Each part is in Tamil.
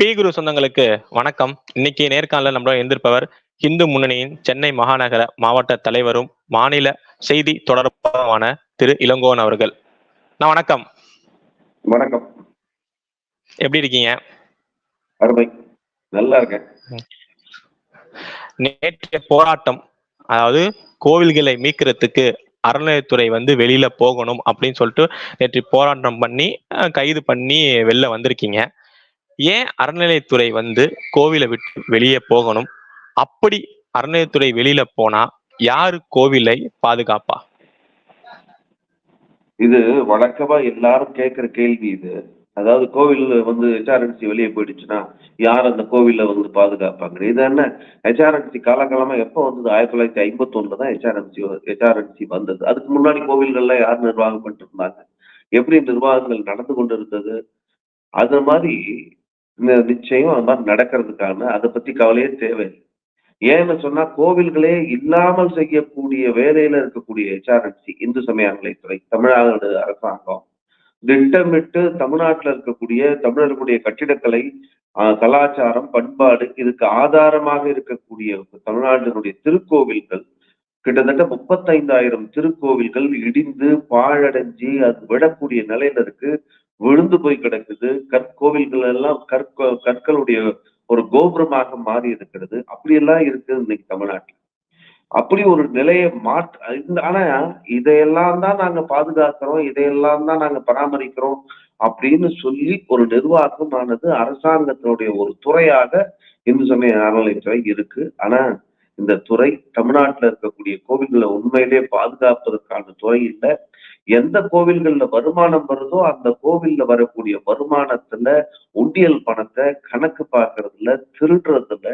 பி குரு சொந்தங்களுக்கு வணக்கம். இன்னைக்கு நேர்காணல நம்மளோட எந்திருப்பவர் இந்து முன்னணியின் சென்னை மாகாநகர மாவட்ட தலைவரும் மாநில செய்தி தொடர்பான திரு இளங்கோவன் அவர்கள். நான் வணக்கம். வணக்கம். எப்படி இருக்கீங்க? அருமை. நல்லா இருக்கேன். நேற்றைய போராட்டம் அதாவது கோவில்களை மீட்கிறதுக்கு அறநிலையத்துறை வந்து வெளியில போகணும் அப்படின்னு சொல்லிட்டு நேற்று போராட்டம் பண்ணி கைது பண்ணி வெளில வந்திருக்கீங்க. ஏன் அறநிலையத்துறை வந்து கோவிலை விட்டு வெளியே போகணும்? அப்படி அறநிலையத்துறை வெளியில போனா யாரு கோவிலை பாதுகாப்பா? இது வழக்கமா எல்லாரும் கேட்கிற கேள்வி இது. அதாவது கோவில் வந்து ஹெச்ஆர்என்சி வெளியே போயிடுச்சுன்னா யார் அந்த கோவில்ல வந்து பாதுகாப்பாங்க? இது என்ன? ஹெச்ஆர்என்சி காலகாலமா எப்போ வந்தது? ஆயிரத்தி தொள்ளாயிரத்தி ஐம்பத்தி ஒண்ணுல தான் ஹெச்ஆர்என்சி ஹெச்ஆர்என்சி வந்தது. அதுக்கு முன்னாடி கோவில்கள்ல யார் நிர்வாகம் பண்ணிட்டு இருந்தாங்க? எப்படி நிர்வாகங்கள் நடந்து கொண்டு இருந்தது அது மாதிரி நிச்சயம் அது மாதிரி நடக்கிறதுக்கான அதை பத்தி கவலையே தேவையில்லை. ஏன்னு சொன்னா கோவில்களே இல்லாமல் செய்யக்கூடிய வேலையில இருக்கக்கூடிய ஹெச்ஆர்என்சி இந்து சமய அறநிலைத்துறை தமிழ்நாடு அரசாங்கம் திட்டமிட்டு தமிழ்நாட்டில் இருக்கக்கூடிய தமிழர்களுடைய கட்டிடக்கலை ஆஹ், கலாச்சாரம் பண்பாடு இதுக்கு ஆதாரமாக இருக்கக்கூடிய தமிழ்நாட்டினுடைய திருக்கோவில்கள் கிட்டத்தட்ட முப்பத்தைந்தாயிரம் திருக்கோவில்கள் இடிந்து பாழடைஞ்சு அது விடக்கூடிய நிலையில இருக்கு. விழுந்து போய் கிடக்குது. கற்கோவில்கள் எல்லாம் கற்க கற்களுடைய ஒரு கோபுரமாக மாறி இருக்கிறது. அப்படியெல்லாம் இருக்குது இன்னைக்கு தமிழ்நாட்டில். அப்படி ஒரு நிலையை மாற்ற ஆனா இதையெல்லாம் தான் நாங்க பாதுகாக்கிறோம். இதையெல்லாம் தான் நாங்க பராமரிக்கிறோம் அப்படின்னு சொல்லி ஒரு நிர்வாகமானது அரசாங்கத்தினுடைய ஒரு துறையாக இந்து சமய அறநிலைத்துறை இருக்கு. ஆனா இந்த துறை தமிழ்நாட்டில் இருக்கக்கூடிய கோவில்களை உண்மையிலே பாதுகாப்பதற்கான துறை இல்லை. எந்த கோவில்கள்ல வருமானம் வருதோ அந்த கோவில்ல வரக்கூடிய வருமானத்துல உண்டியல் பணத்தை கணக்கு பாக்குறதுல திருடுறதுல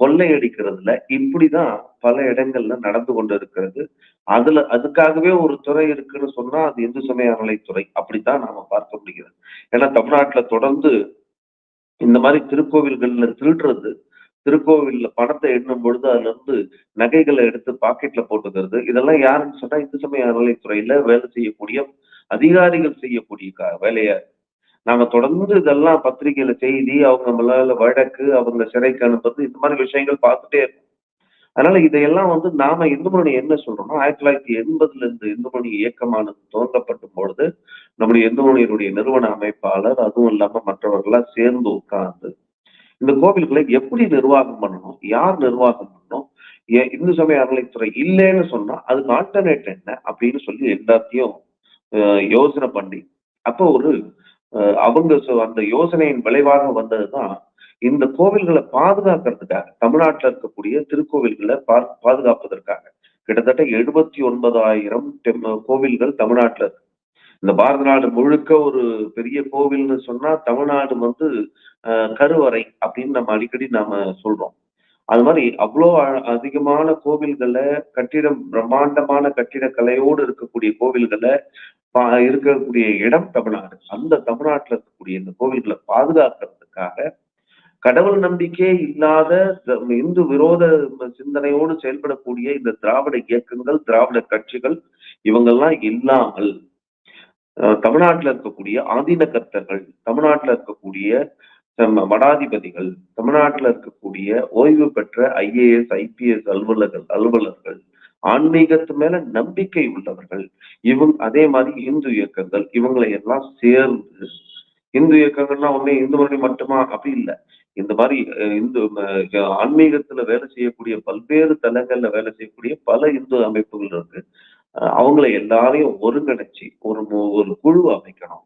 கொள்ளையடிக்கிறதுல இப்படிதான் பல இடங்கள்ல நடந்து கொண்டு இருக்கிறது அதுல அதுக்காகவே ஒரு துறை இருக்குன்னு சொன்னா அது இந்து சமய அறநிலைத்துறை அப்படித்தான் நாம பார்க்க முடிகிறது. ஏன்னா தமிழ்நாட்டுல தொடர்ந்து இந்த மாதிரி திருக்கோவில்கள்ல திருடுறது திருக்கோவில்ல பணத்தை எண்ணும் பொழுது அதுல இருந்து நகைகளை எடுத்து பாக்கெட்ல போட்டுக்கிறது. இதெல்லாம் யாருன்னு சொன்னா இந்து சமய அறநிலைத்துறையில வேலை செய்யக்கூடிய அதிகாரிகள் செய்யக்கூடிய வேலையா நாங்க தொடர்ந்து இதெல்லாம் பத்திரிகையில செய்தி அவங்க மேல வழக்கு அவங்க சிறைக்கு அனுப்புறது இந்த மாதிரி விஷயங்கள் பார்த்துட்டே இருக்கோம். அதனால இதையெல்லாம் வந்து நாம இந்துமணி என்ன சொல்றோம்னா ஆயிரத்தி தொள்ளாயிரத்தி எண்பதுல இருந்து இந்துமணி இயக்கமானது துவங்கப்படும் பொழுது நம்முடைய இந்துமணியினுடைய நிறுவன அமைப்பாளர் அதுவும் இல்லாம மற்றவர்கள்லாம் சேர்ந்து உட்கார்ந்து இந்த கோவில்களை எப்படி நிர்வாகம் பண்ணணும்? யார் நிர்வாகம் பண்ணணும்? ஏ- இந்து சமய அறநிலைத்துறை இல்லைன்னு சொன்னா அதுக்கு ஆல்டர்னேட் என்ன அப்படின்னு சொல்லி எல்லாத்தையும் யோசனை பண்ணி அப்போ ஒரு அவங்க அந்த யோசனையின் விளைவாக வந்ததுதான் இந்த கோவில்களை பாதுகாக்கிறதுக்காக தமிழ்நாட்டில் இருக்கக்கூடிய திருக்கோவில்களை பா- பாதுகாப்பதற்காக. கிட்டத்தட்ட எழுபத்தி ஒன்பதாயிரம் கோவில்கள் தமிழ்நாட்டில் இருக்கு. இந்த பாரத நாடு முழுக்க ஒரு பெரிய கோவில்னு சொன்னா தமிழ்நாடு வந்து கருவறை அப்படின்னு நம்ம அடிக்கடி நாம சொல்றோம். அது மாதிரி அவ்வளோ அதிகமான கோவில்களை கட்டிடம் பிரம்மாண்டமான கட்டிடக்கலையோடு இருக்கக்கூடிய கோவில்களை பா- இருக்கக்கூடிய இடம் தமிழ்நாடு. அந்த தமிழ்நாட்டில் இருக்கக்கூடிய இந்த கோவில்களை பாதுகாக்கிறதுக்காக கடவுள் நம்பிக்கையே இல்லாத இந்து விரோத சிந்தனையோடு செயல்படக்கூடிய இந்த திராவிட இயக்கங்கள் திராவிட கட்சிகள் இவங்கெல்லாம் இல்லாமல் தமிழ்நாட்டுல இருக்கக்கூடிய ஆதீன கர்த்தர்கள் தமிழ்நாட்டுல இருக்கக்கூடிய நம்ம மடாதிபதிகள் தமிழ்நாட்டுல இருக்கக்கூடிய ஓய்வு பெற்ற ஐஏஎஸ் ஐபிஎஸ் அலுவலர்கள் அலுவலர்கள் ஆன்மீகத்து மேல நம்பிக்கை உள்ளவர்கள் இவங்க அதே மாதிரி இந்து இயக்கங்கள் இவங்களை எல்லாம் சேர்ந்து இந்து இயக்கங்கள்னா ஒன்னே இந்து மொழி மட்டுமா? அப்படி இல்ல. இந்த மாதிரி இந்து ஆன்மீகத்துல வேலை செய்யக்கூடிய பல்வேறு தலங்கள்ல வேலை செய்யக்கூடிய பல இந்து அமைப்புகள் இருக்கு. அவங்களை எல்லாரையும் ஒருங்கிணைச்சு ஒரு ஒரு குழு அமைக்கணும்.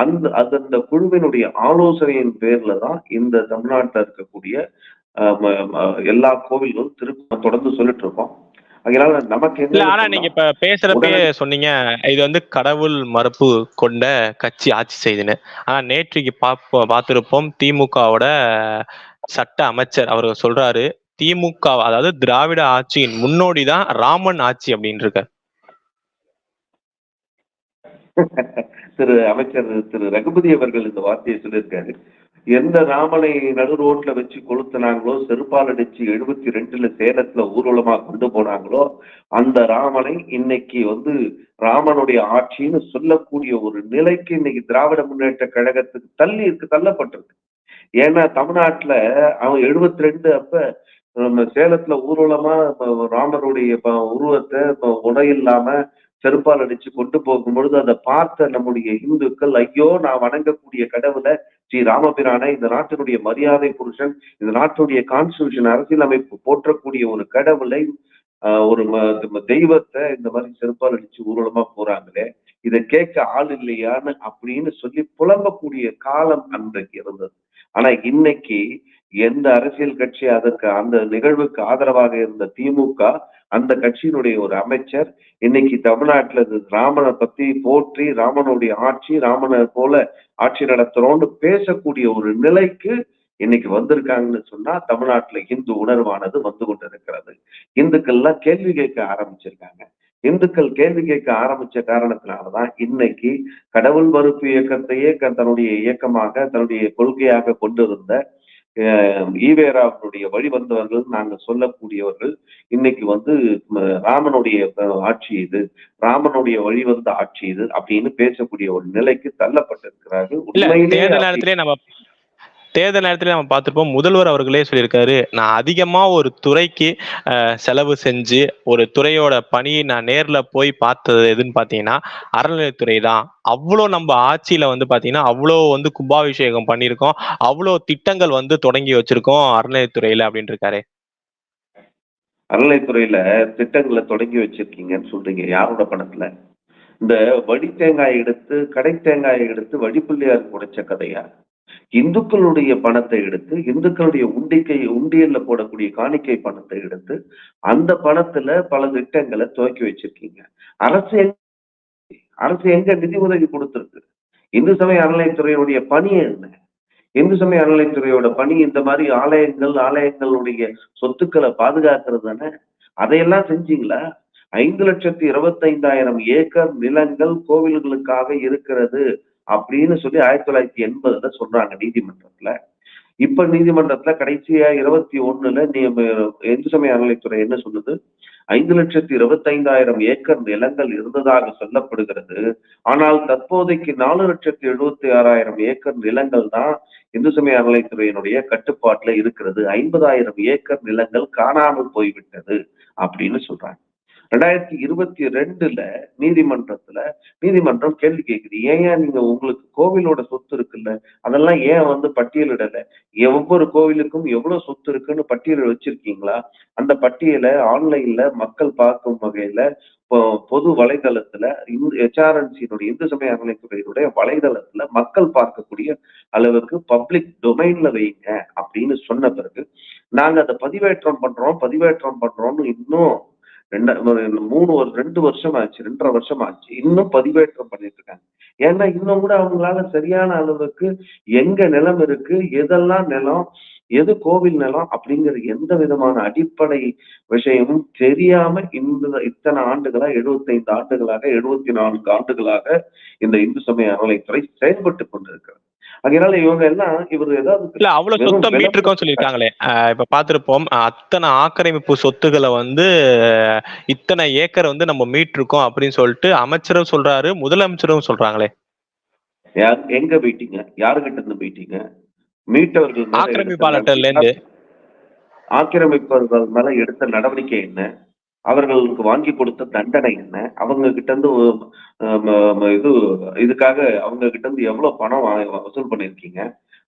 அந்த அது அந்த குழுவினுடைய ஆலோசனையின் பேர்ல தான் இந்த தமிழ்நாட்டில் இருக்கக்கூடிய எல்லா கோவில்களும் திரு தொடர்ந்து சொல்லிட்டு இருக்கோம். அதனால நமக்கு இல்ல ஆனா நீங்க இப்ப பேசுறப்பயே சொன்னீங்க இது வந்து கடவுள் மறுப்பு கொண்ட கட்சி ஆட்சி செய்துன்னு. ஆனா நேற்றைக்கு பார்த்திருப்போம் திமுகவோட சட்ட அமைச்சர் அவர் சொல்றாரு திமுக அதாவது திராவிட ஆட்சியின் முன்னோடி தான் ராமன் ஆட்சி அப்படின்னு இருக்காரு திரு அமைச்சர் திரு ரகுபதி அவர்கள் இந்த வார்த்தையை சொல்லியிருக்காரு. எந்த ராமனை நடு ரோட்ல வச்சு கொளுத்துனாங்களோ செருப்பால் அடிச்சு எழுபத்தி ரெண்டுல சேலத்துல ஊர்வலமா கொண்டு போனாங்களோ அந்த ராமனை இன்னைக்கு வந்து ராமனுடைய ஆட்சின்னு சொல்லக்கூடிய ஒரு நிலைக்கு இன்னைக்கு திராவிட முன்னேற்ற கழகத்துக்கு தள்ளி இருக்கு தள்ளப்பட்டிருக்கு. ஏன்னா தமிழ்நாட்டுல அவன் எழுபத்தி ரெண்டு அப்ப நம்ம சேலத்துல ஊர்வலமா ராமருடைய உருவத்தை இப்ப உடை இல்லாம செருப்பால் அடிச்சு கொண்டு போகும் பொழுது அதை பார்த்த நம்முடைய இந்துக்கள் ஐயோ நான் வணங்கக்கூடிய கடவுளை ஸ்ரீ ராமபிரானை இந்த நாட்டினுடைய மரியாதை புருஷன் இந்த நாட்டுடைய கான்ஸ்டியூஷன் அரசியலமைப்பு போற்றக்கூடிய ஒரு கடவுளை ஆஹ், ஒரு தெய்வத்தை இந்த மாதிரி செருப்பால் அடிச்சு ஊர்வலமா போறாங்களே இதை கேட்க ஆள் இல்லையான்னு அப்படின்னு சொல்லி புலம்பக்கூடிய காலம் அன்றைக்கு இருந்தது. ஆனா இன்னைக்கு எந்த அரசியல் கட்சி அதற்கு அந்த நிகழ்வுக்கு ஆதரவாக இருந்த திமுக அந்த கட்சியினுடைய ஒரு அமைச்சர் இன்னைக்கு தமிழ்நாட்டுல ராமனை பத்தி போற்றி ராமனுடைய ஆட்சி ராமனை போல ஆட்சி நடத்துறோம்னு பேசக்கூடிய ஒரு நிலைக்கு இன்னைக்கு வந்திருக்காங்கன்னு சொன்னா தமிழ்நாட்டுல இந்து உணர்வானது வந்து கொண்டிருக்கிறது. இந்துக்கள்லாம் கேள்வி கேட்க ஆரம்பிச்சிருக்காங்க. இந்துக்கள் கேள்வி கேட்க ஆரம்பிச்ச காரணத்தினாலதான் இன்னைக்கு கடவுள் மறுப்பு இயக்கத்தையே தன்னுடைய இயக்கமாக தன்னுடைய கொள்கையாக கொண்டிருந்த அஹ், ஈவேராவுடைய வழி வந்தவர்கள் நாங்க சொல்லக்கூடியவர்கள் இன்னைக்கு வந்து ராமனுடைய ஆட்சி இது ராமனுடைய வழி வந்த ஆட்சி இது அப்படின்னு பேசக்கூடிய ஒரு நிலைக்கு தள்ளப்பட்டிருக்கிறார்கள். தேர்தல் நேரத்திலே நம்ம பார்த்துருப்போம் முதல்வர் அவர்களே சொல்லியிருக்காரு நான் அதிகமா ஒரு துறைக்கு செலவு செஞ்சு ஒரு துறையோட பணியை நான் நேர்ல போய் பார்த்தது எதுன்னு பாத்தீங்கன்னா அறநிலையத்துறை தான் அவ்வளோ நம்ம ஆட்சியில வந்து பாத்தீங்கன்னா அவ்வளோ வந்து கும்பாபிஷேகம் பண்ணியிருக்கோம் அவ்வளோ திட்டங்கள் வந்து தொடங்கி வச்சிருக்கோம் அறநிலையத்துறையில அப்படின்னு இருக்காரு அறநிலைத்துறையில திட்டங்களை தொடங்கி வச்சிருக்கீங்கன்னு சொல்றீங்க யாரோட பணத்துல? இந்த வடி தேங்காய் எடுத்து கடை தேங்காய் எடுத்து வடிப்புள்ளியார் உடைச்ச கதையா? இந்துக்களுடைய பணத்தை எடுத்து இந்துக்களுடைய உண்டிக்கை உண்டியல்ல போடக்கூடிய காணிக்கை பணத்தை எடுத்து அந்த பணத்துல பல திட்டங்களை துவக்கி வச்சிருக்கீங்க. அரசு எங்க அரசு எங்க நிதி உதவி கொடுத்திருக்கு? இந்து சமய அறநிலையத்துறையுடைய பணி என்ன? இந்து சமய அறநிலையத்துறையோட பணி இந்த மாதிரி ஆலயங்கள் ஆலயங்களுடைய சொத்துக்களை பாதுகாக்கிறது தானே? அதையெல்லாம் செஞ்சீங்களா? ஐந்து லட்சத்தி இருபத்தைந்தாயிரம் ஏக்கர் நிலங்கள் கோவில்களுக்காக இருக்கிறது. அப்படின்னு சொல்லி ஆயிரத்தி தொள்ளாயிரத்தி எண்பதுல சொல்றாங்க நீதிமன்றத்துல. இப்ப நீதிமன்றத்துல கடைசியா இருபத்தி ஒண்ணுல நீ இந்து சமய அறநிலைத்துறை என்ன சொல்லுது? ஐந்து லட்சத்தி இருபத்தைந்தாயிரம் ஏக்கர் நிலங்கள் இருந்ததாக சொல்லப்படுகிறது. ஆனால் தற்போதைக்கு நாலு லட்சத்தி எழுபத்தி ஆறாயிரம் ஏக்கர் நிலங்கள் தான் இந்து சமய அறநிலைத்துறையினுடைய கட்டுப்பாட்டுல இருக்கிறது. ஐம்பதாயிரம் ஏக்கர் நிலங்கள் காணாமல் போய்விட்டது அப்படின்னு சொல்றாங்க. ரெண்டாயிரத்தி இருபத்தி ரெண்டுல நீதிமன்றத்துல நீதிமன்றம் கேள்வி கேட்குது ஏன் நீங்க உங்களுக்கு கோவிலோட சொத்து இருக்குல்ல? அதெல்லாம் ஏன் வந்து பட்டியலிடல? ஒவ்வொரு கோவிலுக்கும் எவ்வளவு சொத்து இருக்குன்னு பட்டியல் வச்சிருக்கீங்களா? அந்த பட்டியலை ஆன்லைன்ல மக்கள் பார்க்கும் வகையில பொது வலைதளத்துல ஹெச்ஆர்என்சியினுடைய இந்து சமய அறநிலைத்துறையினுடைய வலைதளத்துல மக்கள் பார்க்கக்கூடிய அளவுக்கு பப்ளிக் டொமைன்ல வைங்க அப்படின்னு சொன்ன பிறகு நாங்க அதை பதிவேற்றம் பண்றோம் பதிவேற்றம் பண்றோம்னு இன்னும் ரெண்டு மூணு ஒரு ரெண்டு வருஷம் ஆச்சு ரெண்டரை வருஷம் ஆச்சு இன்னும் பதிவேற்றம் பண்ணிட்டு இருக்காங்க ஏன்னா இன்னும் கூட அவங்களால சரியான அளவுக்கு எங்க நிலம் இருக்கு எதெல்லாம் நிலம் எது கோவில் நிலம் அப்படிங்கிற எந்த விதமான அடிப்படை விஷயமும் தெரியாம இந்த இத்தனை ஆண்டுகளா எழுபத்தைந்து ஆண்டுகளாக எழுபத்தி நான்கு ஆண்டுகளாக இந்த இந்து சமய அறநிலைத்துறை செயல்பட்டு கொண்டிருக்கிறது. அதனால இவங்க எல்லாம் இவர் ஏதாவது இல்ல அவ்வளவு வெறும் சொத்தை விளம்பரம் மீட்டிருக்கோம் சொல்லியிருக்காங்களே. அஹ் இப்ப பார்த்திருப்போம் அஹ் அத்தனை ஆக்கிரமிப்பு சொத்துக்களை வந்து இத்தனை ஏக்கர் வந்து நம்ம மீட்டிருக்கோம் அப்படின்னு சொல்லிட்டு அமைச்சரும் சொல்றாரு முதலமைச்சரும் சொல்றாங்களே. யார் எங்க போயிட்டீங்க? யாருகிட்ட இருந்து போயிட்டீங்க? மீட்டவர்கள் ஆக்கிரமிப்பாளர்ல இருந்து. ஆக்கிரமிப்பவர்கள் மேல எடுத்த நடவடிக்கை என்ன? அவர்களுக்கு வாங்கி கொடுத்த தண்டனை என்ன? அவங்க கிட்ட இருந்து இது இதுக்காக அவங்க கிட்ட இருந்து எவ்வளவு பணம் வசூல் பண்ணியிருக்கீங்க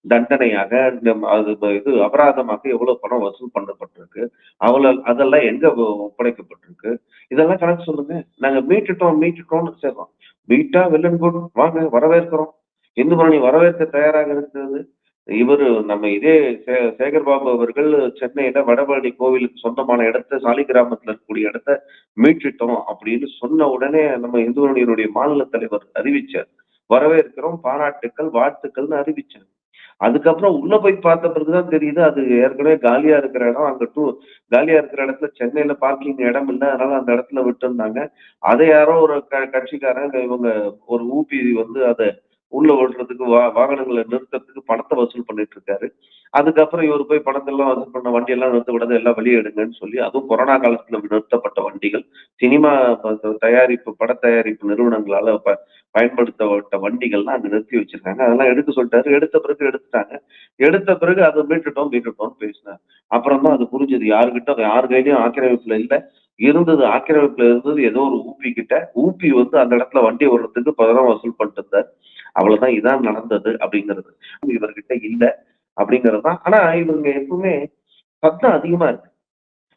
தண்டனையாக இந்த அது இது அபராதமாக எவ்வளவு பணம் வசூல் பண்ணப்பட்டிருக்கு? அவ்வளவு அதெல்லாம் எங்க ஒப்படைக்கப்பட்டிருக்கு? இதெல்லாம் கணக்கு சொல்லுங்க. நாங்க மீட்டுட்டோம் மீட்டுட்டோம்னு சேர்றோம் மீட்டா வெள்ளன் குட் வாங்க வரவேற்கிறோம். இந்து மணி வரவேற்க தயாராக இருக்கிறது. இவர் நம்ம இதே சே- சேகர்பாபு அவர்கள் சென்னையில வடபழனி கோவிலுக்கு சொந்தமான இடத்த சாலி கிராமத்துல இருக்கக்கூடிய இடத்த மீட்டுட்டோம் அப்படின்னு சொன்ன உடனே நம்ம இந்து மாநில தலைவர் அறிவிச்சார். வரவேற்கிறோம் பாராட்டுக்கள் வாழ்த்துக்கள்னு அறிவிச்சார். அதுக்கப்புறம் உள்ள போய் பார்த்த பிறகுதான் தெரியுது அது ஏற்கனவே காலியா இருக்கிற இடம் அங்க டூ காலியா இருக்கிற இடத்துல சென்னையில பார்க்கிங் இடம் இல்லை அதனால அந்த இடத்துல விட்டுருந்தாங்க. அதை யாரோ ஒரு க- கட்சிக்காரங்க இவங்க ஒரு ஊபி வந்து அதை உள்ள ஓடுறதுக்கு வா வாகனங்களை நிறுத்தத்துக்கு பணத்தை வசூல் பண்ணிட்டு இருக்காரு. அதுக்கப்புறம் இவர் போய் பணத்தெல்லாம் வசூல் பண்ண வண்டி எல்லாம் நிறுத்த கூடாது எல்லாம் வெளியே எடுங்கன்னு சொல்லி அதுவும் கொரோனா காலத்துல நிறுத்தப்பட்ட வண்டிகள். சினிமா தயாரிப்பு பட தயாரிப்பு நிறுவனங்களால ப- பயன்படுத்தப்பட்ட வண்டிகள்லாம் அங்க நிறுத்தி வச்சிருக்காங்க. அதெல்லாம் எடுக்க சொல்லிட்டாரு. எடுத்த பிறகு எடுத்துட்டாங்க. எடுத்த பிறகு அதை மீட்டுட்டோம் மீட்டுட்டோம் பேசினார். அப்புறம் தான் அது புரிஞ்சது. யாருக்கிட்ட யார் கையிலயும் ஆக்கிரமிப்புல இல்ல. இருந்தது ஆக்கிரமிப்புல இருந்தது ஏதோ ஒரு ஊப்பி கிட்ட ஊப்பி வந்து அந்த இடத்துல வண்டி ஓடுறதுக்கு பதனம் வசூல் பண்ணிட்டு இருந்தார். அவ்வளவுதான் இதான் நடந்தது அப்படிங்கிறது. இவர்கிட்ட இல்ல அப்படிங்கிறது தான். ஆனா இவங்க எப்பவுமே சத்தம் அதிகமா இருக்கு.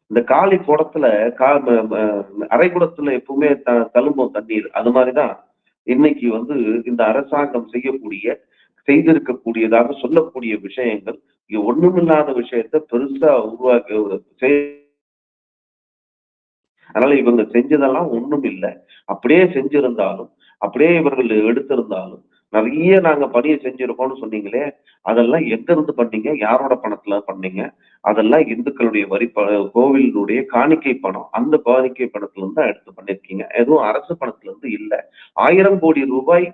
இந்த காலி குடத்துல கா ம- எப்பவுமே த தழும்பும் தண்ணீர். அது மாதிரிதான் இன்னைக்கு வந்து இந்த அரசாங்கம் செய்யக்கூடிய செய்திருக்கக்கூடியதாக சொல்லக்கூடிய விஷயங்கள் இங்க ஒண்ணுமில்லாத விஷயத்த பெருசா உருவாக்கி ஒரு அதனால இவங்க செஞ்சதெல்லாம் ஒண்ணும் இல்லை. அப்படியே செஞ்சிருந்தாலும் அப்படியே இவர்கள் எடுத்திருந்தாலும் நிறைய நாங்க பணியை செஞ்சிருக்கோம்னு சொன்னீங்களே அதெல்லாம் எங்க இருந்து பண்ணீங்க? யாரோட பணத்துல பண்ணீங்க? அதெல்லாம் இந்துக்களுடைய வரி கோவிலுடைய காணிக்கை பணம். அந்த காணிக்கை பணத்துல இருந்து தான் எடுத்து பண்ணிருக்கீங்க. எதுவும் அரசு பணத்துல இருந்து இல்ல. ஆயிரம் கோடி ரூபாய்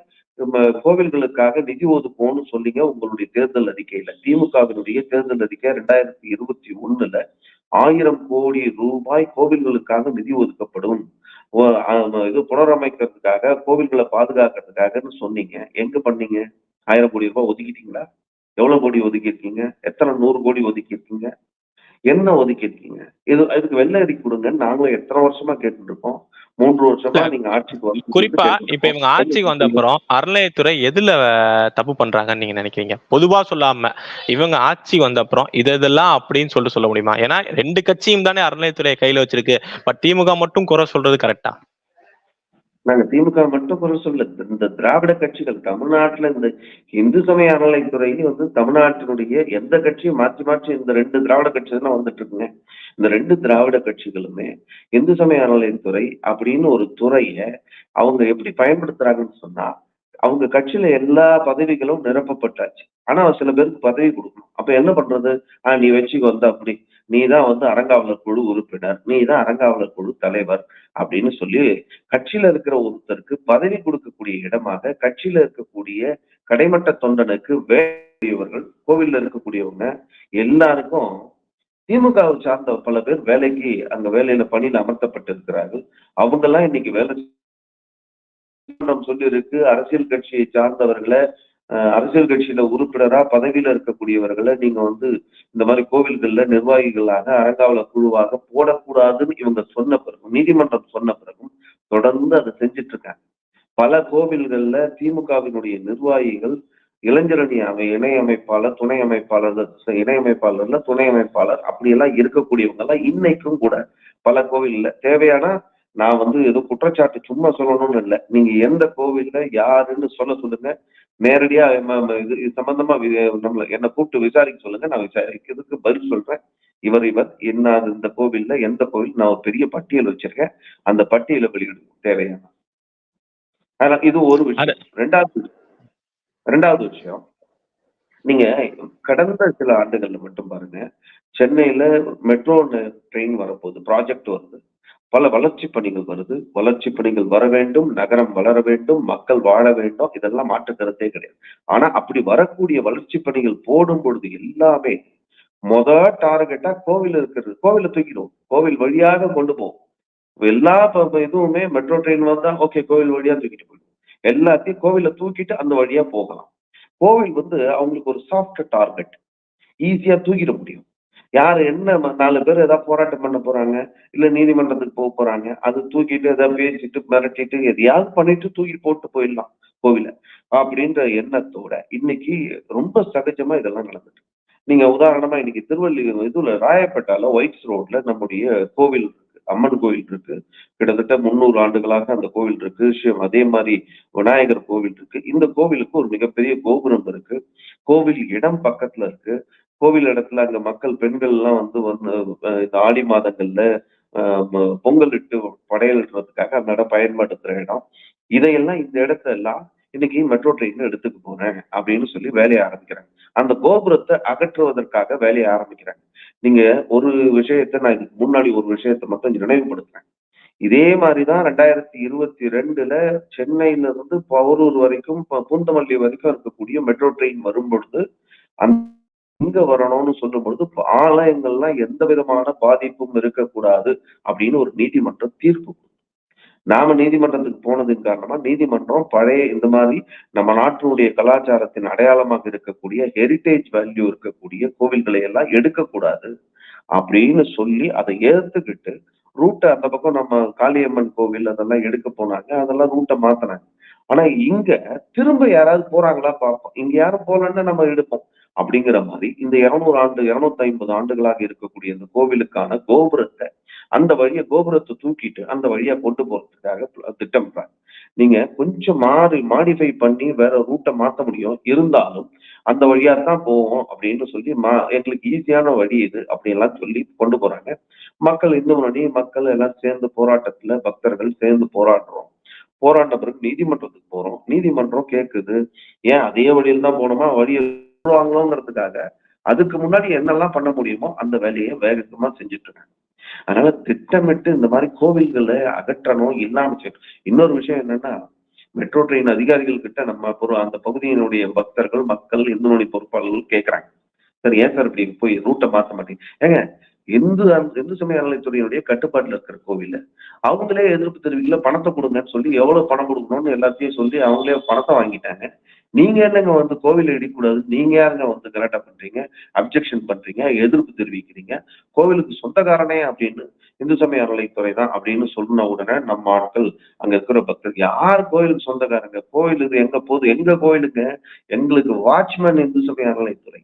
கோவில்களுக்காக நிதி ஒதுக்குவோம்னு சொன்னீங்க உங்களுடைய தேர்தல் அறிக்கையில. திமுகவினுடைய தேர்தல் அறிக்கை ரெண்டாயிரத்தி இருபத்தி ஒண்ணுல ஆயிரம் கோடி ரூபாய் கோவில்களுக்காக நிதி ஒதுக்கப்படும். இது புனரமைக்கிறதுக்காக கோவில்களை பாதுகாக்கிறதுக்காகன்னு சொன்னீங்க. எங்க பண்ணீங்க? ஆயிரம் கோடி ரூபாய் ஒதுக்கிட்டீங்களா? எவ்வளவு கோடி ஒதுக்கியிருக்கீங்க? எத்தனை நூறு கோடி ஒதுக்கியிருக்கீங்க? என்ன ஒதுக்கியிருக்கீங்க? இது இதுக்கு வெள்ளை அறிக்கை கொடுங்கன்னு நாங்களும் எத்தனை வருஷமா கேட்டுட்டு இருக்கோம் மூன்று வருஷமா நீங்க ஆட்சிக்கு வந்து குறிப்பா இப்ப இவங்க ஆட்சிக்கு வந்த அப்புறம் அறநிலையத்துறை எதுல தப்பு பண்றாங்கன்னு நீங்க நினைக்கிறீங்க? பொதுவா சொல்லாம இவங்க ஆட்சிக்கு வந்த அப்புறம் இது இதெல்லாம் அப்படின்னு சொல்லிட்டு சொல்ல முடியுமா? ஏன்னா ரெண்டு கட்சியும் தானே அறநிலையத்துறையை கையில வச்சிருக்கு. பட் திமுக மட்டும் குறை சொல்றது கரெக்டா நாங்க திமுக மட்டும் குறை சொல்ல இந்த திராவிட கட்சிகள் தமிழ்நாட்டுல இந்த இந்து சமய அறநிலைத்துறையும் வந்து தமிழ்நாட்டினுடைய எந்த கட்சியும் மாற்றி மாற்றி இந்த ரெண்டு திராவிட கட்சி தான் வந்துட்டு இருக்குங்க. இந்த ரெண்டு திராவிட கட்சிகளுமே இந்து சமய அறநிலைத்துறை அப்படின்னு ஒரு துறைய அவங்க எப்படி பயன்படுத்துறாங்கன்னு சொன்னா அவங்க கட்சியில எல்லா பதவிகளும் நிரப்பப்பட்டாச்சு. ஆனா சில பேருக்கு பதவி கொடுக்கணும். அப்ப என்ன பண்றது? ஆஹ் நீ வச்சுக்கு வந்து அப்படி. நீ தான் வந்து அறங்காவலர் குழு உறுப்பினர் நீ தான் அறங்காவலர் குழு தலைவர் அப்படின்னு சொல்லி கட்சியில இருக்கிற ஒருத்தருக்கு பதவி கொடுக்கக்கூடிய இடமாக கட்சியில இருக்கக்கூடிய கடைமட்ட தொண்டனுக்கு வேலையவர்கள் கோவில்ல இருக்கக்கூடியவங்க எல்லாருக்கும் திமுகவை சார்ந்த பல பேர் வேலைக்கு அங்க வேலையில பணியில் அமர்த்தப்பட்டிருக்கிறார்கள். அவங்க எல்லாம் இன்னைக்கு வேலை சொல்லி இருக்கு அரசியல் கட்சியை சார்ந்தவர்களை அரசியல் கட்சியில உறுப்பினரா பதவியில இருக்கக்கூடியவர்களை நீங்க வந்து இந்த மாதிரி கோவில்கள்ல நிர்வாகிகளாக அறங்காவலர் குழுவாக போடக்கூடாதுன்னு இவங்க சொன்ன பிறகும் நீதிமன்றம் சொன்ன பிறகும் தொடர்ந்து அதை செஞ்சுட்டு இருக்காங்க பல கோவில்கள்ல திமுகவினுடைய நிர்வாகிகள் இளைஞரணி அமை இணை அமைப்பாளர் துணை அமைப்பாளர் இணை அமைப்பாளர்ல துணை அமைப்பாளர் அப்படியெல்லாம் இருக்கக்கூடியவங்க எல்லாம் இன்னைக்கும் கூட பல கோவில்ல தேவையான நான் வந்து ஏதோ குற்றச்சாட்டு சும்மா சொல்லணும்னு இல்லை. நீங்க எந்த கோவில்ல யாருன்னு சொல்ல சொல்லுங்க. நேரடியா இது சம்பந்தமா நம்மள என்ன கூப்பிட்டு விசாரிக்க சொல்லுங்க. நான் விசாரிக்கிறதுக்கு பதில் சொல்றேன். இவர் இவர் என்ன இந்த கோவில்ல எந்த கோவில்? நான் ஒரு பெரிய பட்டியல் வச்சிருக்கேன். அந்த பட்டியலை வெளியிடும் தேவையான. அதனால இது ஒரு விஷயம். ரெண்டாவது ரெண்டாவது விஷயம். நீங்க கடந்த சில ஆண்டுகள்ல மட்டும் பாருங்க. சென்னையில மெட்ரோ ட்ரெயின் வரப்போகுது. ப்ராஜெக்ட் வருது. பல வளர்ச்சி பணிகள் வருது. வளர்ச்சி பணிகள் வர வேண்டும் நகரம் வளர வேண்டும் மக்கள் வாழ வேண்டும். இதெல்லாம் மாற்று கருத்தே கிடையாது. ஆனா அப்படி வரக்கூடிய வளர்ச்சி பணிகள் போடும் பொழுது எல்லாமே மொத டார்கெட்டா கோவில் இருக்கிறது. கோவில தூக்கிடும் கோவில் வழியாக கொண்டு போகும் எல்லா இதுவுமே மெட்ரோ ட்ரெயின் வந்தா ஓகே கோவில் வழியா தூக்கிட்டு போயிடும் எல்லாத்தையும் கோவில தூக்கிட்டு அந்த வழியா போகலாம். கோவில் வந்து அவங்களுக்கு ஒரு சாஃப்ட் டார்கெட் ஈஸியா தூக்கிட முடியும். யார் என்ன நாலு பேர் ஏதாவது போராட்டம் பண்ண போறாங்க இல்ல நீதிமன்றத்துக்கு போக போறாங்க அது தூக்கிட்டு ஏதாவது பேசிட்டு மிரட்டிட்டு எதையாவது பண்ணிட்டு தூக்கிட்டு போட்டு போயிடலாம் கோவில அப்படின்ற எண்ணத்தோட இன்னைக்கு ரொம்ப சகஜமா இதெல்லாம் நடந்துட்டு நீங்க உதாரணமா இன்னைக்கு திருவள்ளி இதுல ராயப்பேட்டால ஒயிட்ஸ் ரோட்ல நம்முடைய கோவில் இருக்கு அம்மன் கோவில் இருக்கு கிட்டத்தட்ட முந்நூறு ஆண்டுகளாக அந்த கோவில் இருக்கு சிவ- அதே மாதிரி விநாயகர் கோவில் இருக்கு. இந்த கோவிலுக்கு ஒரு மிகப்பெரிய கோபுரம் இருக்கு. கோவில் இடம் பக்கத்துல இருக்கு. கோவில் இடத்துல அங்க மக்கள் பெண்கள் எல்லாம் வந்து வந்து இந்த ஆடி மாதங்கள்ல பொங்கல் இட்டு படையல் இடுறதுக்காக அந்த இடம் பயன்படுத்துற இடம். இதையெல்லாம் இந்த இடத்த எல்லாம் இன்னைக்கு மெட்ரோ ட்ரெயின் எடுத்துக்க போறேன் அப்படின்னு சொல்லி வேலையை ஆரம்பிக்கிறாங்க. அந்த கோபுரத்தை அகற்றுவதற்காக வேலையை ஆரம்பிக்கிறாங்க. நீங்க ஒரு விஷயத்தை நான் இதுக்கு முன்னாடி ஒரு விஷயத்த மட்டும் நினைவுபடுத்துறேன். இதே மாதிரிதான் ரெண்டாயிரத்தி இருபத்தி ரெண்டுல சென்னையில இருந்து பவரூர் வரைக்கும் ப- பூந்தமல்லி வரைக்கும் இருக்கக்கூடிய மெட்ரோ ட்ரெயின் வரும் பொழுது அந்த இங்க வரணும்னு சொல்லும் பொழுது ஆலயங்கள்லாம் எந்த விதமான பாதிப்பும் இருக்கக்கூடாது அப்படின்னு ஒரு நீதிமன்றம் தீர்ப்பு நாம நீதிமன்றத்துக்கு போனதுக்கு காரணமா நீதிமன்றம் பழைய இந்த மாதிரி நம்ம நாட்டினுடைய கலாச்சாரத்தின் அடையாளமாக இருக்கக்கூடிய ஹெரிட்டேஜ் வேல்யூ இருக்கக்கூடிய கோவில்களை எல்லாம் எடுக்கக்கூடாது அப்படின்னு சொல்லி அதை ஏத்துக்கிட்டு ரூட்டை அந்த பக்கம் நம்ம காளியம்மன் கோவில் அதெல்லாம் எடுக்க போனாங்க. அதெல்லாம் ரூட்டை மாத்தினாங்க. ஆனா இங்க திரும்ப யாராவது போறாங்களா பார்ப்போம். இங்க யாரும் போலன்னு நம்ம எடுப்போம். அப்படிங்கிற மாதிரி இந்த இருநூறு ஆண்டு இருநூத்தி ஐம்பது ஆண்டுகளாக இருக்கக்கூடிய இந்த கோவிலுக்கான கோபுரத்தை அந்த வழியை கோபுரத்தை தூக்கிட்டு அந்த வழியா கொண்டு போறதுக்காக pl- திட்டமிடுறாங்க நீங்க கொஞ்சம் மாறி மாடிஃபை பண்ணி வேற ரூட்டை மாத்த முடியும். இருந்தாலும் அந்த வழியா தான் போவோம் அப்படின்னு சொல்லி மா எங்களுக்கு ஈஸியான வழி இது அப்படின்லாம் சொல்லி கொண்டு போறாங்க. மக்கள் இந்து முன்னாடி மக்கள் எல்லாம் சேர்ந்து போராட்டத்துல பக்தர்கள் சேர்ந்து போராடுறோம். போராட்ட பிறகு நீதிமன்றத்துக்கு போறோம். நீதிமன்றம் கேக்குது ஏன் அதே வழியில் தான் போனோமா வழியை வாங்கணுங்கிறதுக்காக அதுக்கு முன்னாடி என்னெல்லாம் பண்ண முடியுமோ அந்த வேலையை வேகமா செஞ்சுட்டு இருக்காங்க அதனால திட்டமிட்டு இந்த மாதிரி கோவில்களை அகற்றணும் இல்லாம இன்னொரு விஷயம் என்னன்னா மெட்ரோ ட்ரெயின் அதிகாரிகள் கிட்ட நம்ம அந்த பகுதியினுடைய பக்தர்கள் மக்கள் இந்து மொழி பொறுப்பாளர்கள் கேட்கறாங்க சார் ஏன் சார் இப்படி போய் ரூட்டை மாத்த மாட்டேங்க? ஏங்க இந்து இந்து சமய அறநிலைத்துறையினுடைய கட்டுப்பாட்டில் இருக்கிற கோவில்ல அவங்களே எதிர்ப்பு தெரிவிக்கல பணத்தை கொடுங்கன்னு சொல்லி எவ்வளவு பணம் கொடுக்கணும்னு எல்லாத்தையும் சொல்லி அவங்களே பணத்தை வாங்கிட்டாங்க. நீங்க என்னங்க வந்து கோவில் இடிக்கூடாது நீங்க யாருங்க வந்து கலாட்டா பண்றீங்க? அப்ஜெக்ஷன் பண்றீங்க? எதிர்ப்பு தெரிவிக்கிறீங்க? கோவிலுக்கு சொந்தக்காரனே அப்படின்னு இந்து சமய அறநிலைத்துறை தான் அப்படின்னு சொன்ன உடனே நம்ம ஆட்கள் அங்க இருக்கிற பக்தர் யார் கோயிலுக்கு சொந்தக்காரங்க? கோயில் இது எங்க போகுது? எங்க கோயிலுக்கு எங்களுக்கு வாட்ச்மேன் இந்து சமய அறநிலைத்துறை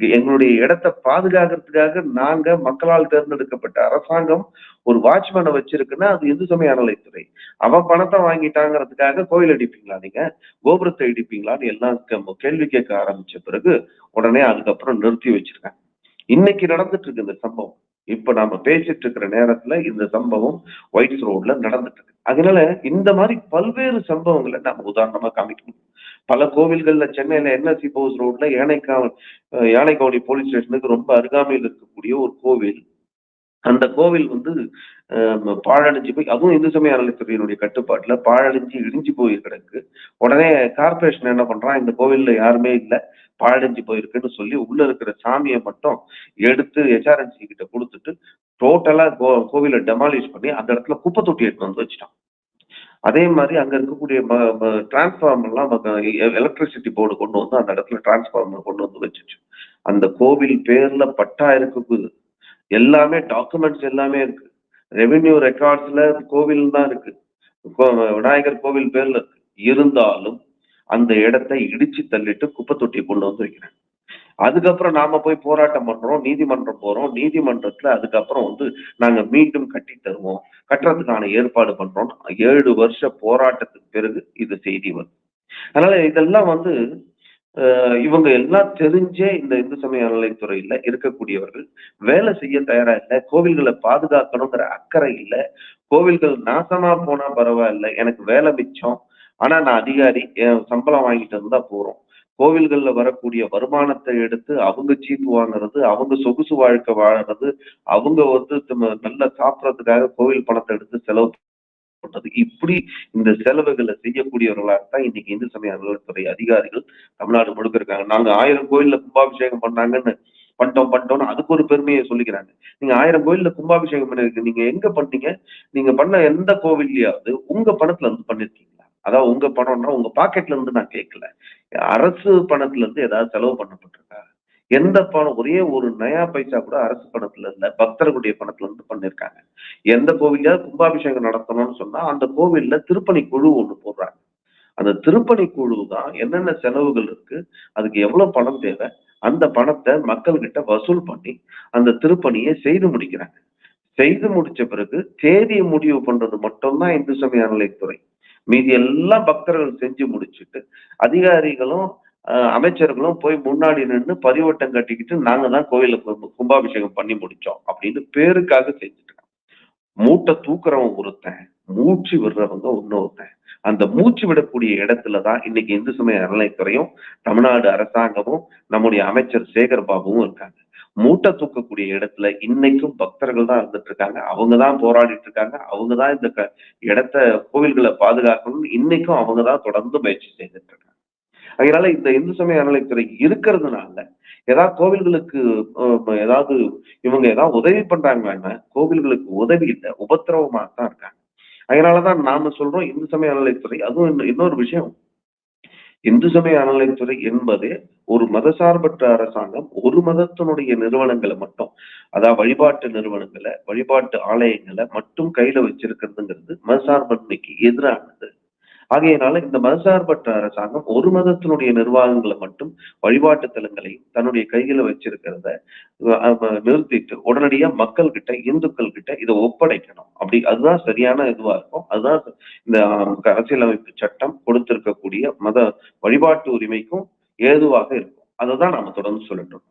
எங்களுடைய இடத்தை பாதுகாக்கிறதுக்காக நாங்க மக்களால் தேர்ந்தெடுக்கப்பட்ட அரசாங்கம் ஒரு வாட்ச்மேனை வச்சிருக்குன்னா அது இந்து சமய அறநிலைத்துறை அவன் பணத்தை வாங்கிட்டாங்கிறதுக்காக கோயில் அடிப்பீங்களா நீங்க? கோபுரத்தை இடிப்பீங்களான்னு எல்லாம் கேள்வி கேட்க ஆரம்பிச்ச பிறகு உடனே அதுக்கப்புறம் நிறுத்தி வச்சிருக்காங்க இன்னைக்கு நடந்துட்டு இருக்கு இந்த சம்பவம். இப்ப நாம பேசிட்டு இருக்கிற நேரத்துல இந்த சம்பவம் ஒயிட்ஸ் ரோட்ல நடந்துட்டு இருக்கு. அதனால இந்த மாதிரி பல்வேறு சம்பவங்களை நாம உதாரணமா காமிக்கணும். பல கோவில்கள்ல சென்னையில என்எஸ்சி போஸ் ரோட்ல யானைக்காவல் யானைக்காவடி போலீஸ் ஸ்டேஷனுக்கு ரொம்ப அருகாமையில் இருக்கக்கூடிய ஒரு கோவில். அந்த கோவில் வந்து பாழடைஞ்சு போய் அதுவும் இந்து சமய அறநிலைத்துறையினுடைய கட்டுப்பாட்டுல பாழடைஞ்சு இடிஞ்சு போய் கிடக்கு. உடனே கார்பரேஷன் என்ன பண்றான்? இந்த கோவில்ல யாருமே இல்லை. பாழடைஞ்சு போயிருக்குன்னு சொல்லி உள்ள இருக்கிற சாமியை மட்டும் எடுத்து ஹெச்ஆர்என்சி கிட்ட கொடுத்துட்டு டோட்டலா கோ கோவிலை டெமாலிஷ் பண்ணி அந்த இடத்துல குப்பை தொட்டி எடுத்து வந்து வச்சுட்டான். அதே மாதிரி அங்க இருக்கக்கூடிய டிரான்ஸ்ஃபார்மர்லாம் எலக்ட்ரிசிட்டி போர்டு கொண்டு வந்து அந்த இடத்துல டிரான்ஸ்ஃபார்மர் கொண்டு வந்து வச்சுச்சு. அந்த கோவில் பேர்ல பட்டா இருக்கு எல்லாமே டாக்குமெண்ட்ஸ் எல்லாமே இருக்கு. ரெவென்யூ ரெக்கார்ட்ஸ்ல கோவில் தான் இருக்கு. கோ- விநாயகர் கோவில் பேர்ல இருக்கு. இருந்தாலும் அந்த இடத்தை இடிச்சு தள்ளிட்டு குப்பை தொட்டியை கொண்டு வந்து வைக்கிறேன். அதுக்கப்புறம் நாம போய் போராட்டம் பண்றோம் நீதிமன்றம் போறோம். நீதிமன்றத்துல அதுக்கப்புறம் வந்து நாங்க மீண்டும் கட்டி தருவோம். கட்டுறதுக்கான ஏற்பாடு பண்றோம். ஏழு வருஷ போராட்டத்துக்கு பிறகு இது செய்தி வருது அதனால இதெல்லாம் வந்து இவங்க எல்லாம் தெரிஞ்சே இந்த இந்து சமய அறநிலைத்துறையில இருக்கக்கூடியவர்கள் வேலை செய்ய தயாரா இல்லை கோவில்களை பாதுகாக்கணுங்கிற அக்கறை இல்லை கோவில்கள் நாசமா போனா பரவாயில்ல எனக்கு வேலை மிச்சம் ஆனா நான் அதிகாரி என் சம்பளம் வாங்கிட்டு இருந்தா போறோம். கோவில்கள்ல வரக்கூடிய வருமானத்தை எடுத்து அவங்க சீப்பு வாங்குறது அவங்க சொகுசு வாழ்க்கை வாழறது அவங்க வந்து தம்ம- நல்லா சாப்பிடறதுக்காக கோவில் பணத்தை எடுத்து செலவு பண்றது. இப்படி இந்த செலவுகளை செய்யக்கூடியவர்களாக தான் இன்னைக்கு இந்து சமய அலுவலகத்துறை அதிகாரிகள் தமிழ்நாடு முழுக்க இருக்காங்க. நாங்க ஆயிரம் கோயில்ல கும்பாபிஷேகம் பண்ணாங்கன்னு பண்ணிட்டோம் பண்ணிட்டோம்னு அதுக்கு ஒரு பெருமையை சொல்லிக்கிறாங்க. நீங்க ஆயிரம் கோயில்ல கும்பாபிஷேகம் பண்ணிருக்கு நீங்க எங்க பண்ணீங்க? நீங்க பண்ண எந்த கோவில்லையாவது உங்க பணத்துல வந்து பண்ணிருக்கீங்களா? அதாவது உங்க பணம்னா உங்க பாக்கெட்ல இருந்து நான் கேட்கல அரசு பணத்துல இருந்து ஏதாவது செலவு பண்ணப்பட்டிருக்கா? எந்த பணம் ஒரே ஒரு நயா பைசா கூட அரசு பணத்துல இல்ல பக்தர்களுடைய பணத்துல இருந்து பண்ணிருக்காங்க. எந்த கோவில்ல கும்பாபிஷேகம் நடத்தணும்னு சொன்னா அந்த கோவில்ல திருப்பணி குழு ஒண்ணு போடுறாங்க. அந்த திருப்பணி குழு தான் என்னென்ன செலவுகள் இருக்கு அதுக்கு எவ்வளவு பணம் தேவை அந்த பணத்தை மக்கள்கிட்ட வசூல் பண்ணி அந்த திருப்பணியை செய்து முடிக்கிறாங்க. செய்து முடிச்ச பிறகு தேதியை முடிவு பண்றது மட்டும்தான் இந்து சமய அறநிலைத்துறை மீதி எல்லாம் பக்தர்கள் செஞ்சு முடிச்சுட்டு அதிகாரிகளும் அமைச்சர்களும் போய் முன்னாடி நின்று பதிவட்டம் கட்டிக்கிட்டு நாங்க தான் கோயில கும்பாபிஷேகம் பண்ணி முடிச்சோம் அப்படின்னு பேருக்காக செஞ்சுட்டு மூட்டை தூக்குறவன் ஒருத்தன் மூச்சு விடுறவங்க இன்னொருத்தன். அந்த மூச்சு விடக்கூடிய இடத்துல தான் இன்னைக்கு இந்து சமய அறநிலைத்துறையும் தமிழ்நாடு அரசாங்கமும் நம்முடைய அமைச்சர் சேகர் பாபுவும் இருக்காங்க. மூட்டை தூக்கக்கூடிய இடத்துல இன்னைக்கும் பக்தர்கள் தான் இருந்துட்டு இருக்காங்க. அவங்க தான் போராடிட்டு இருக்காங்க. அவங்க தான் இந்த இடத்த கோவில்களை பாதுகாக்கணும்னு இன்னைக்கும் அவங்க தான் தொடர்ந்து முயற்சி செய்துட்டு இருக்காங்க. அதனால இந்த இந்து சமய அறநிலைத்துறை இருக்கிறதுனால ஏதாவது கோவில்களுக்கு ஏதாவது இவங்க ஏதாவது உதவி பண்றாங்கன்னா கோவில்களுக்கு உதவி இல்லை உபத்திரவமா தான் இருக்காங்க. அதனாலதான் நாம சொல்றோம் இந்து சமய அறநிலைத்துறை அதுவும் இன்னொரு விஷயம் இந்து சமய அறநிலைத்துறை என்பது ஒரு மதசார்பற்ற அரசாங்கம் ஒரு மதத்தினுடைய நிறுவனங்களை மட்டும் அதாவது வழிபாட்டு நிறுவனங்களை வழிபாட்டு ஆலயங்களை மட்டும் கையில வச்சிருக்கிறதுங்கிறது மதசார்பன்மைக்கு எதிரானது. ஆகையினால இந்த மதசார்பற்ற அரசாங்கம் ஒரு மதத்தினுடைய நிர்வாகங்களை மட்டும் வழிபாட்டு தலங்களையும் தன்னுடைய கையில வச்சிருக்கிறத நிறுத்திட்டு உடனடியா மக்கள் கிட்ட இந்துக்கள் கிட்ட இதை ஒப்படைக்கணும். அப்படி அதுதான் சரியான இதுவா இருக்கும். அதுதான் இந்த அரசியலமைப்பு சட்டம் கொடுத்திருக்கக்கூடிய மத வழிபாட்டு உரிமைக்கும் ஏதுவாக இருக்கும். அதை தான் நாம தொடர்ந்து சொல்லட்டும்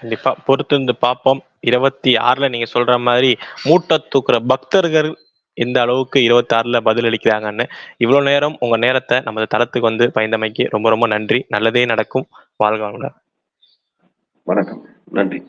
கண்டிப்பா. பொறுத்திருந்து பார்ப்போம். இருபத்தி ஆறுல நீங்க சொல்ற மாதிரி மூட்டை தூக்குற பக்தர்கள் எந்த அளவுக்கு இருபத்தி பதில் அளிக்கிறாங்கன்னு இவ்வளவு நேரம் உங்க நேரத்தை நமது தளத்துக்கு வந்து பயந்தமைக்கு ரொம்ப ரொம்ப நன்றி. நல்லதே நடக்கும். வாழ்க வளமுடன். வணக்கம். நன்றி.